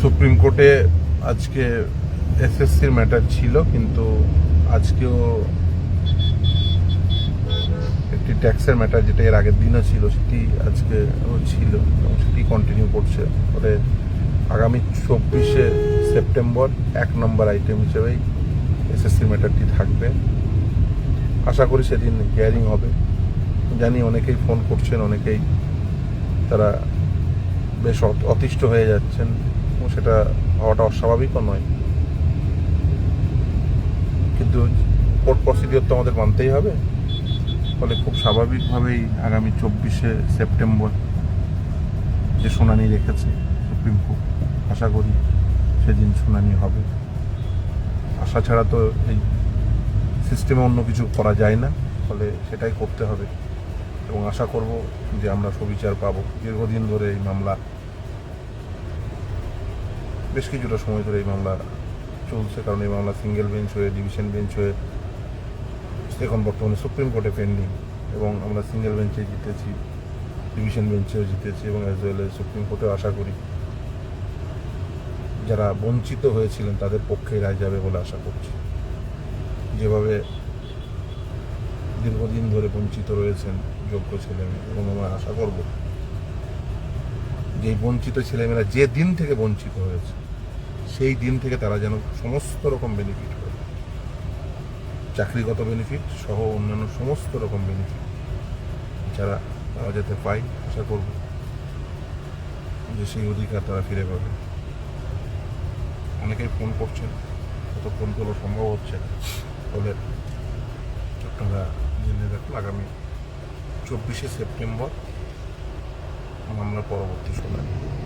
Supreme কোর্টে আজকে এসএসসির ম্যাটার ছিল, কিন্তু আজকেও একটি ট্যাক্সের ম্যাটার যেটা এর আগের দিনও ছিল, সেটি আজকে ছিল এবং সেটি কন্টিনিউ করছে। ফলে আগামী চব্বিশে সেপ্টেম্বর এক নম্বর আইটেম হিসেবেই এসএসসির ম্যাটারটি থাকবে। আশা করি সেদিন হিয়ারিং হবে। জানি অনেকেই ফোন করছেন, অনেকেই তারা বেশ অত- অতিষ্ঠ হয়ে যাচ্ছেন। এবং সেটা হওয়াটা অস্বাভাবিকও নয়। কিন্তু কোর্ট প্রসিডিওর তো আমাদের মানতেই হবে। ফলে খুব স্বাভাবিকভাবেই আগামী চব্বিশে সেপ্টেম্বর যে শুনানি রেখেছে সুপ্রিম কোর্ট, আশা করি সেদিন শুনানি হবে। আশা ছাড়া তো এই সিস্টেমে অন্য কিছু করা যায় না, ফলে সেটাই করতে হবে। এবং আশা করব যে আমরা সুবিচার পাবো। দীর্ঘদিন ধরে এই মামলা বেশ কিছুটা সময় ধরে এই মামলা চলছে, কারণ এই মামলা সিঙ্গেল বেঞ্চ হয়ে, ডিভিশন বেঞ্চ হয়ে এখন বর্তমানে সুপ্রিম কোর্টে পেন্ডিং এবং আমরা সিঙ্গেল বেঞ্চে জিতেছি, ডিভিশন বেঞ্চেও জিতেছি এবং অ্যাজ ওয়েল সুপ্রিম কোর্টেও আশা করি যারা বঞ্চিত হয়েছিলেন তাদের পক্ষে রায় যাবে বলে আশা করছি। যেভাবে দীর্ঘদিন ধরে বঞ্চিত রয়েছেন যোগ্য ছেলেমেয়ে এবং আমরা আশা করব যে বঞ্চিত ছেলেমেয়েরা যে দিন থেকে বঞ্চিত হয়েছে, সেই দিন থেকে তারা যেন সমস্ত রকম বেনিফিট পায় চাকরিগত বেনিফিট সহ অন্যান্য সমস্ত রকম বেনিফিট যারা তারা যাতে পায়, আশা করব যে সেই অধিকার তারা ফিরে পাবে অনেকেই ফোন করছেন কতক্ষণ তোলা সম্ভব হচ্ছে। ফলে আপনারা জেনে রাখুন, আগামী চব্বিশে সেপ্টেম্বর মামলা পরবর্তী শুনানি